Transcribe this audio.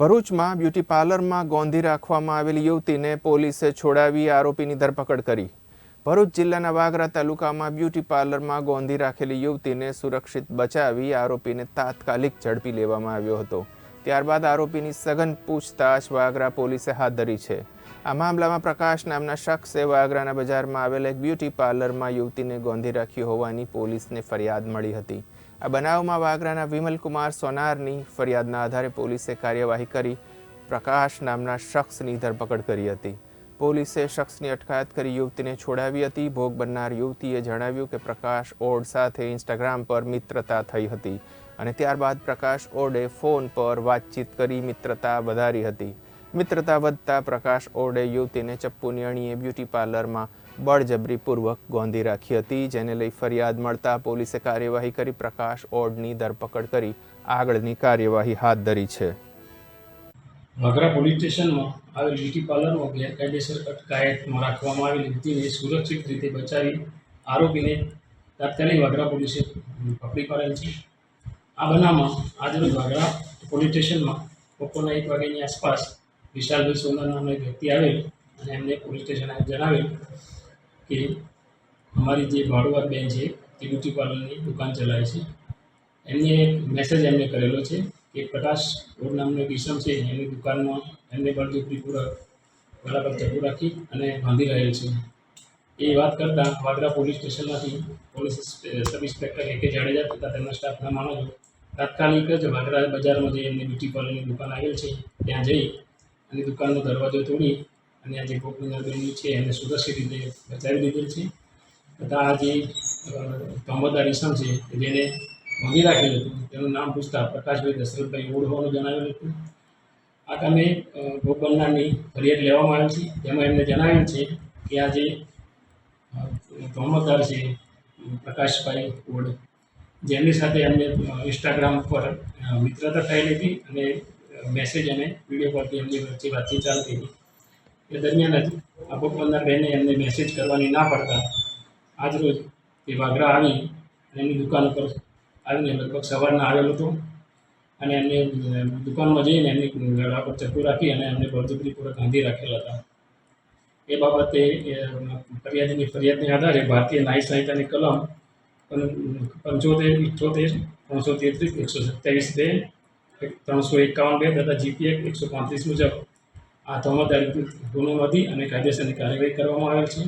ભરૂચમાં બ્યુટી પાર્લરમાં ગોંધી રાખવામાં આવેલી યુવતીને પોલીસે છોડાવી આરોપીની ધરપકડ કરી. ભરૂચ જિલ્લાના વાગરા તાલુકામાં બ્યુટી પાર્લરમાં ગોંધી રાખેલી યુવતીને સુરક્ષિત બચાવી આરોપીને તાત્કાલિક ઝડપી લેવામાં આવ્યો હતો. ત્યારબાદ આરોપીની સઘન પૂછતાછ વાગરા પોલીસે હાથ ધરી છે. આ મામલામાં પ્રકાશ નામના શખ્સે વાગરાના બજારમાં આવેલ એક બ્યુટી પાર્લરમાં યુવતીને ગોંધી રાખી હોવાની પોલીસને ફરિયાદ મળી હતી. આ બનાવમાં વાગરાના વિમલકુમાર સોનારની ફરિયાદના આધારે પોલીસે કાર્યવાહી કરી પ્રકાશ નામના શખ્સની ધરપકડ કરી હતી. પોલીસે શખ્સની અટકાયત કરી યુવતીને છોડાવી હતી. ભોગ બનનાર યુવતીએ જણાવ્યું કે પ્રકાશ ઓડ સાથે ઇન્સ્ટાગ્રામ પર મિત્રતા થઈ હતી અને ત્યારબાદ પ્રકાશ ઓડે ફોન પર વાતચીત કરી મિત્રતા વધારી હતી. મિત્રતા વધતા પ્રકાશ ઓડે યુવતીને ચપ્પુની અણીએ બ્યુટી પાર્લરમાં બળજબરીપૂર્વક ગોંધી રાખી હતી, જેને લઈ ફરિયાદ મળતા પોલીસે કાર્યવાહી કરી પ્રકાશ ઓડની ધરપકડ કરી આગળની કાર્યવાહી હાથ ધરી છે. વાગરા પોલીસ સ્ટેશનમાં આવેલ બ્યુટી પાર્લરમાં ગેરકાયદેસર અટકાયતમાં રાખવામાં આવેલી યુવતીને સુરક્ષિત રીતે બચાવી આરોપીને તાત્કાલિક વાગરા પોલીસે પકડી પાડેલ છે. આ બનાવમાં આજરોજ વાગરા પોલીસ સ્ટેશનમાં બપોરના એક વાગ્યાની આસપાસ વિશાલભાઈ સોના નામનો એક વ્યક્તિ આવેલ અને એમને પોલીસ સ્ટેશન જણાવેલ કે અમારી જે ભાડુઆત બેન છે, તે બ્યુટી પાર્લરની દુકાન ચલાવે છે. એમને એક મેસેજ એમને કરેલો છે કે પ્રકાશ રોડ નામનો એક ઈસમ છે, એની દુકાનમાં એમને બળજબરીપૂર્વક બરાબર ચપ્પુ રાખી અને બાંધી રહેલ છે. એ વાત કરતાં Vagra police સ્ટેશનમાંથી police sub inspector A K Jadeja તથા તેમના સ્ટાફના માણસો તાત્કાલિક જ વાગરા બજારમાં જે એમની બ્યુટી પાર્લરની દુકાન આવેલ છે, ત્યાં જઈ અને દુકાનનો દરવાજો તોડી અને આ જે ગોપીનાથ છે એને સુરક્ષિત રીતે બચાવી દીધેલ છે. તથા આ જે ઈસમ છે જેને બાંધી રાખેલું હતું તેનું નામ પૂછતા પ્રકાશભાઈ દશરથભાઈ ઓડ હોવાનું જણાવેલું હતું. આ કામે ભોગ ફરિયાદ લેવામાં આવી છે. તેમાં એમને જણાવ્યું છે કે આ જે અ, છે પ્રકાશભાઈ ઓળ જેમની સાથે એમને ઇન્સ્ટાગ્રામ પર મિત્રતા થયેલી હતી અને મેસેજ અને વીડિયો પરથી એમની વચ્ચે વાતચીત ચાલતી હતી. એ દરમિયાન જ આ બહેને એમને મેસેજ કરવાની ના પડતા આજરોજ તે વાગરા આવી એમની દુકાન ઉપર આવીને લગભગ સવારના આવેલો હતો. અને એમને દુકાનમાં જઈને એમની ગળા પર ચક્કુ રાખી અને એમને બળજબરીપૂર્વક ગાંધી રાખેલા હતા. એ બાબતે ફરિયાદની ફરિયાદીની આધારે ભારતીય ન્યાય સંહિતાની કલમ પંચોતેર ઇઠ્ઠોતેર ત્રણસો તેત્રીસ, એકસો સત્યાવીસ બે ત્રણસો એકાવન બે તથા જીપીએક એકસો પાંત્રીસ મુજબ આ તહોમતદારી ગુનો નોંધી અને કાયદેસરની કાર્યવાહી કરવામાં આવેલ છે.